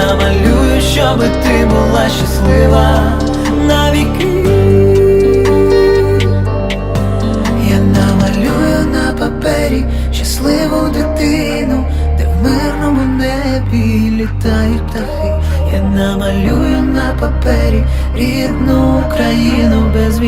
намалюю, щоби ти була щаслива навіки. Я намалюю на папері щасливу дитину, де в мирному небі літають птахи. Я намалюю на папері рідну Україну без.